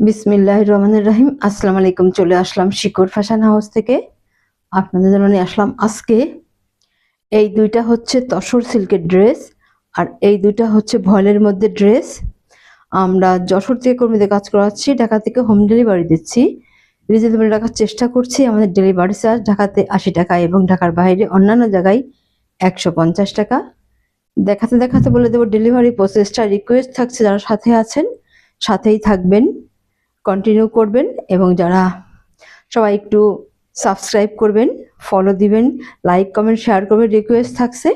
বিসমিল্লাহ রহমানুর রাহিম। আসসালামু আলাইকুম, চলে আসলাম শিকর ফ্যাশন হাউস থেকে। আপনাদের জন্য নিয়ে আসলাম আজকে। এই দুইটা হচ্ছে তসর সিল্কের ড্রেস আর এই দুইটা হচ্ছে ভয়েলের মধ্যে ড্রেস। আমরা যশোর থেকে কর্মীদের কাজ করাচ্ছি, ঢাকা থেকে হোম ডেলিভারি দিচ্ছি। রিজনেবল রাখার চেষ্টা করছি, আমাদের ডেলিভারি চার্জ ঢাকাতে আশি টাকা এবং ঢাকার বাইরে অন্যান্য জায়গায় একশো পঞ্চাশ টাকা। দেখাতে দেখাতে বলে দেবো, ডেলিভারি প্রসেসটা রিকোয়েস্ট থাকছে যারা সাথে আছেন, সাথেই থাকবেন। কন্টিনিউ করবেন এবং যারা সবাই একটু সাবস্ক্রাইব করবেন ফলো দিবেন লাইক কমেন্ট শেয়ার করবেন রিকোয়েস্ট থাকছে।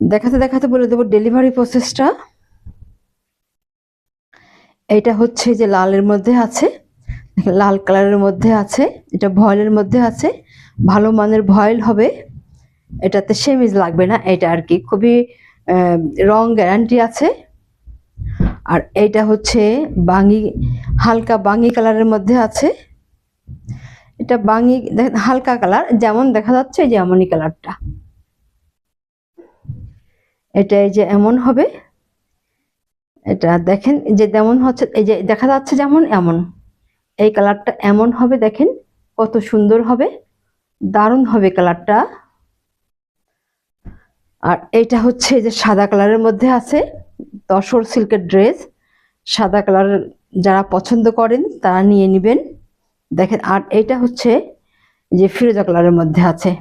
দেখাতে দেখাতে বলে দেবো ডেলিভারি প্রসেসটা এটা হচ্ছে যে লালের মধ্যে আছে। লাল কালারের মধ্যে আছে, এটা ভয়েলের মধ্যে আছে। ভালো মানের ভয়েল হবে। এটাতে সেমিজ লাগবে না। এটা আর কি খুবই রং গ্যারান্টি আছে। আর এইটা হচ্ছে বাঙি, হালকা বাঙি কালারের মধ্যে আছে। এটা বাঙি হালকা কালার, যেমন দেখা যাচ্ছে যে এমনই কালারটা। এটা এই যে এমন হবে। এটা দেখেন যে যেমন হচ্ছে, এই যে দেখা যাচ্ছে যেমন এমন। এই কালারটা এমন হবে, দেখেন, কত সুন্দর হবে, দারুণ হবে কালারটা। আর এইটা হচ্ছে যে সাদা কালারের মধ্যে আছে। তসর সিল্কের ড্রেস, সাদা কালার যারা পছন্দ করেন তারা নিয়ে নেবেন। দেখেন, আর এটা হচ্ছে যে ফিরোজা কালারের মধ্যে আছে।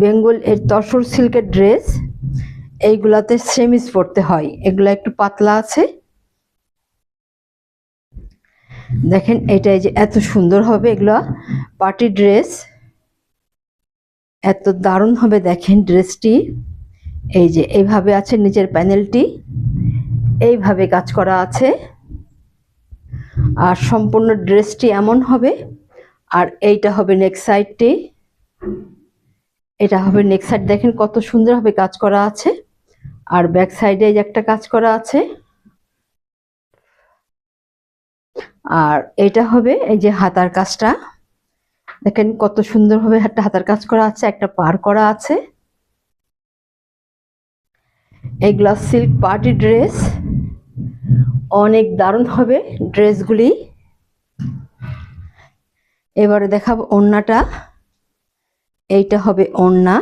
বেঙ্গল এর তসর সিল্কের ড্রেস, এইগুলাতে সেমিস পড়তে হয়। এগুলা একটু পাতলা আছে। দেখেন, এটা যে এত সুন্দর হবে এগুলা পার্টি ড্রেস। এত দারুণ হবে দেখেন ড্রেসটি। এই যে, এইভাবে আছে নিচের প্যানেলটি। এইভাবে কাজ করা আছে। আর সম্পূর্ণ ড্রেসটি এমন হবে। আর এইটা হবে নেক্সট সাইডটি এটা হবে নেক্সট সাইড দেখেন কত সুন্দরভাবে কাজ করা আছে। আর ব্যাক সাইডে একটা কাজ করা আছে। আর এটা হবে এই যে হাতার কাজটা। দেখেন কত সুন্দরভাবে একটা হাতার কাজ করা আছে, একটা পার করা আছে। এগুলা সিল্ক পার্টি ড্রেস অনেক দারুণ হবে ড্রেসগুলি। এবারে দেখাবো ওড়নাটা। এইটা হবে ওড়না।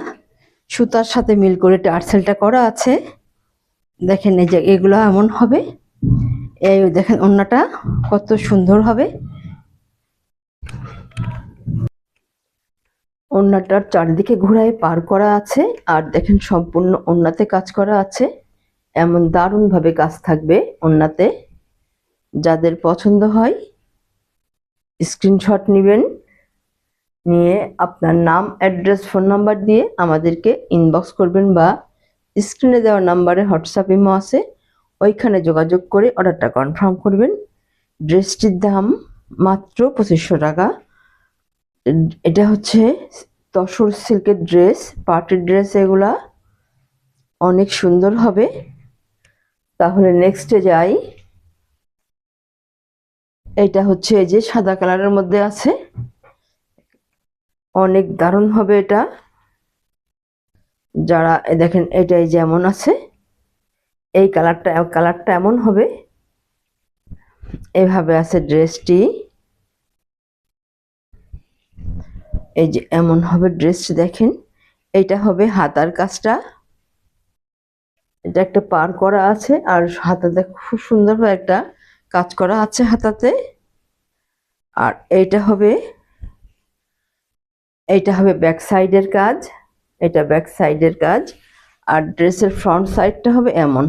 সুতার সাথে মিল করে টার্সেলটা করা আছে। দেখেন এই যে এগুলো এমন হবে। এই দেখেন ওড়নাটা কত সুন্দর হবে। ওড়নাটার চারিদিকে ঘোরায় পার করা আছে, আর দেখেন সম্পূর্ণ ওড়নাতে কাজ করা আছে। এমন দারুণভাবে কাজ থাকবে ওড়নাতে যাদের পছন্দ হয় স্ক্রিনশট নেবেন, নিয়ে আপনার নাম অ্যাড্রেস ফোন নাম্বার দিয়ে আমাদেরকে ইনবক্স করবেন বা স্ক্রিনে দেওয়া নাম্বারে হোয়াটসঅ্যাপ ইমো আছে, ওইখানে যোগাযোগ করে অর্ডারটা কনফার্ম করবেন। ড্রেসটির দাম মাত্র পঁচিশশো টাকা। এটা হচ্ছে তসর সিল্কের ড্রেস পার্টির ড্রেস এগুলা। অনেক সুন্দর হবে। তাহলে নেক্সটে যাই। এটা হচ্ছে এই যে সাদা কালারের মধ্যে আছে। অনেক দারুণ হবে এটা। যারা দেখেন, এটাই যেমন আছে, এই কালারটা কালারটা এমন হবে। এভাবে আছে ড্রেসটি। এই যে এমন হবে ড্রেসটি দেখেন, এটা হবে হাতার কাজটা। এটা একটা পার করা আছে, আর হাতাতে খুব সুন্দরভাবে একটা কাজ করা আছে হাতাতে। আর এইটা হবে এইটা হবে ব্যাক সাইডের কাজ, এটা ব্যাক সাইডের কাজ। আর ড্রেসের ফ্রন্ট সাইডটা হবে এমন,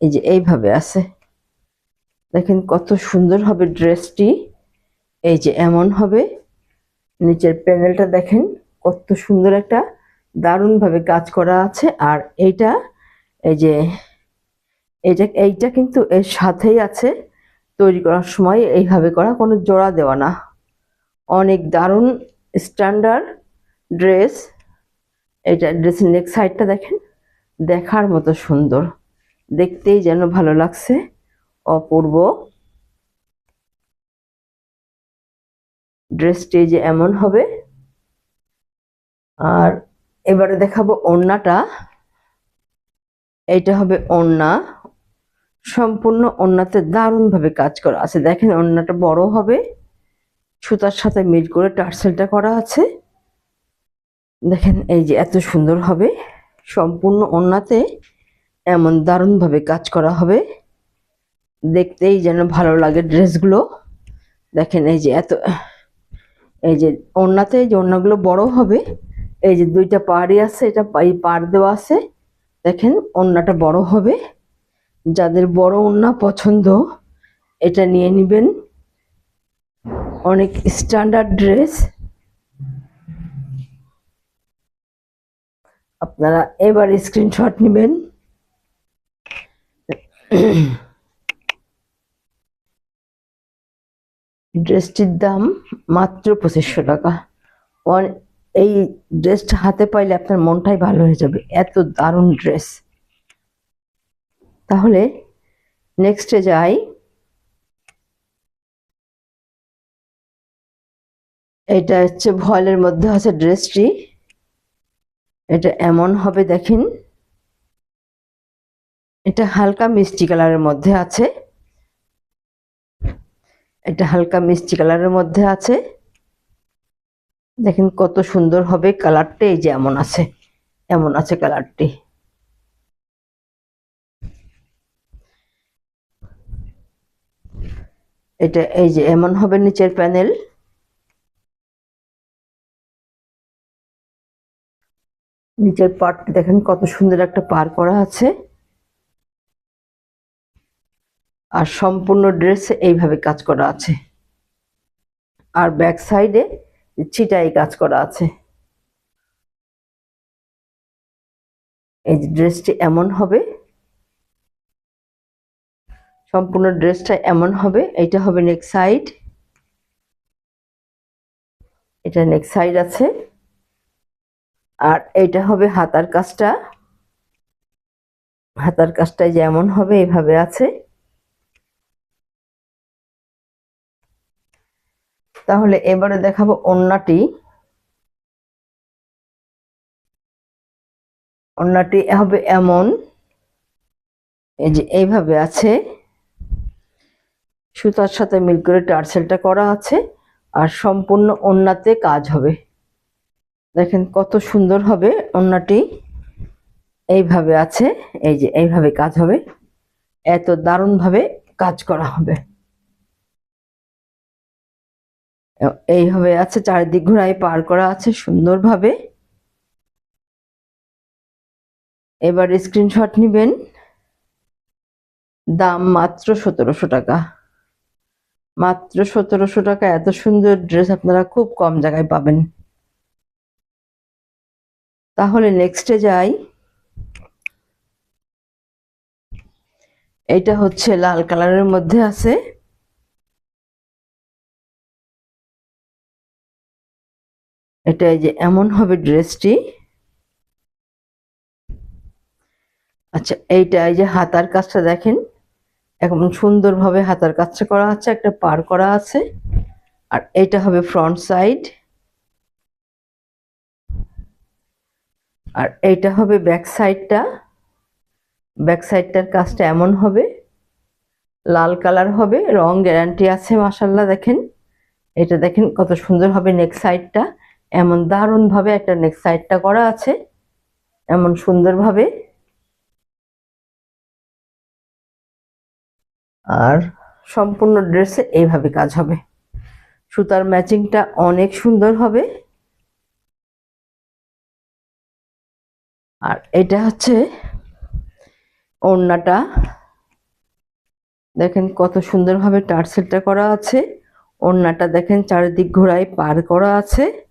এই যে এইভাবে আছে। দেখেন কত সুন্দর হবে ড্রেসটি এই যে এমন হবে। নিচের প্যানেলটা দেখেন, কত সুন্দর একটা দারুণভাবে কাজ করা আছে। আর এইটা, এই যে, এইটা এইটা কিন্তু এর সাথেই আছে। তৈরি করার সময় এইভাবে করা, কোনো জোড়া দেওয়া না। অনেক দারুণ স্ট্যান্ডার্ড ড্রেস। এটা ড্রেসের নেক সাইডটা দেখেন, দেখার মতো সুন্দর। দেখতেই যেন ভালো লাগছে। অপূর্ব। ড্রেসটি যে এমন হবে। আর এবারে দেখাবো ওড়নাটা। এইটা হবে ওড়না। সম্পূর্ণ ওন্নাতে দারুণভাবে কাজ করা আছে। দেখেন ওন্নাটা বড় হবে। সুতার সাথে মিল করে টার্সেলটা করা আছে। দেখেন এই যে এত সুন্দর হবে। সম্পূর্ণ ওন্নাতে এমন দারুণভাবে কাজ করা হবে। দেখতেই যেন ভালো লাগে ড্রেসগুলো। দেখেন এই যে এত এই যে ওড়নাতে যে ওড়নাগুলো বড় হবে, এই যে দুইটা পাড়ই আছে, এটা এই পাড় দেওয়া আছে, দেখেন ওড়নাটা বড় হবে। যাদের বড় ওড়না পছন্দ, এটা নিয়ে নেবেন। অনেক স্ট্যান্ডার্ড ড্রেস আপনারা এবার স্ক্রিনশট নেবেন। ড্রেসটির দাম মাত্র পঁচিশশো টাকা। এই ড্রেসটা হাতে পাইলে আপনার মনটাই ভালো হয়ে যাবে। এত দারুণ ড্রেস তাহলে নেক্সটে যাই। এটা হচ্ছে ভয়েলের মধ্যে আছে ড্রেসটি এটা এমন হবে, দেখেন। এটা হালকা মিষ্টি কালারের মধ্যে আছে। এটা হালকা মিষ্টি কালারের মধ্যে আছে। দেখেন কত সুন্দর হবে কালারটা, এই যে এমন আছে এমন আছে কালারটি। এটা এই যে এমন হবে নিচের প্যানেল। নিচের পার্টটি দেখেন কত সুন্দর একটা পার করা আছে। আর সম্পূর্ণ ড্রেসে এইভাবে কাজ করা আছে। আর ব্যাক সাইডে ছিটাই কাজ করা আছে। এই ড্রেসটি এমন হবে। সম্পূর্ণ ড্রেসটা এমন হবে। এইটা হবে নেক সাইড। এটা নেক সাইড আছে। আর এইটা হবে হাতার কাজটা। হাতার কাজটা যেমন হবে, এইভাবে আছে। তাহলে এবারে দেখাবো ওন্নাটি। ওন্নাটি হবে এমন। এই যে এইভাবে আছে। সুতার সাথে মিল করে টার্সেলটা করা আছে আর সম্পূর্ণ ওন্নাতে কাজ হবে। দেখেন কত সুন্দর হবে ওন্নাটি। এইভাবে আছে, এই যে এইভাবে কাজ হবে। এত দারুণভাবে কাজ করা হবে। এইভাবে আছে, চারিদিক ঘোরায় পার করা আছে সুন্দরভাবে। এবার স্ক্রিনশট নেবেন। দাম মাত্র সতেরোশো টাকা। মাত্র সতেরোশো টাকা, এত সুন্দর ড্রেস আপনারা খুব কম জায়গায় পাবেন। তাহলে নেক্সটে যাই। এটা হচ্ছে লাল কালারের মধ্যে আছে। এটা যে এমন হবে ড্রেসটি। আচ্ছা এইটা এই যে হাতার কাজটা দেখেন। এখন সুন্দরভাবে হাতার কাজটা করা আছে, একটা পার করা আছে। আর এইটা হবে ফ্রন্ট সাইড। আর এইটা হবে ব্যাক সাইডটা। ব্যাক সাইডটার কাজটা এমন হবে। লাল কালার হবে, রং গ্যারান্টি আছে মাসাল্লাহ দেখেন। এটা দেখেন কত সুন্দর হবে নেক সাইডটা। এমন দারুণভাবে একটা নেক সাইডটা করা আছে এমন সুন্দরভাবে। আর? সম্পূর্ণ ড্রেসে এইভাবে কাজ হবে। সুতার ম্যাচিংটা অনেক সুন্দর হবে। আর এটা হচ্ছে ওড়নাটা। দেখেন কত সুন্দরভাবে টার্সেলটা করা আছে। ওড়নাটা দেখেন চারিদিক ঘোড়ায় পার করা আছে।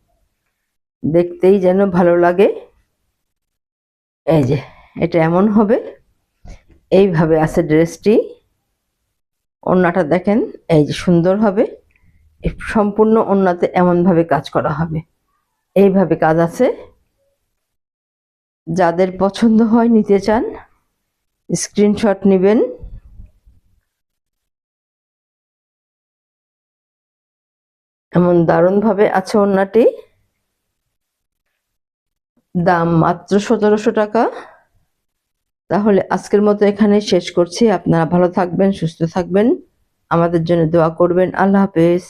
দেখতেই যেন ভালো লাগে। এই যে, এটা এমন হবে। এইভাবে আছে ড্রেসটি। ওড়নাটা দেখেন, এই যে সুন্দর হবে। সম্পূর্ণ ওড়নাতে এমনভাবে কাজ করা হবে। এইভাবে কাজ আছে। যাদের পছন্দ হয় নিতে চান, স্ক্রিনশট নেবেন। এমন দারুণভাবে আছে ওড়নাটি দাম মাত্র সতেরোশো টাকা। তাহলে আজকের মতো এখানে শেষ করছি। আপনারা ভালো থাকবেন, সুস্থ থাকবেন। আমাদের জন্য দোয়া করবেন। আল্লাহ হাফেজ।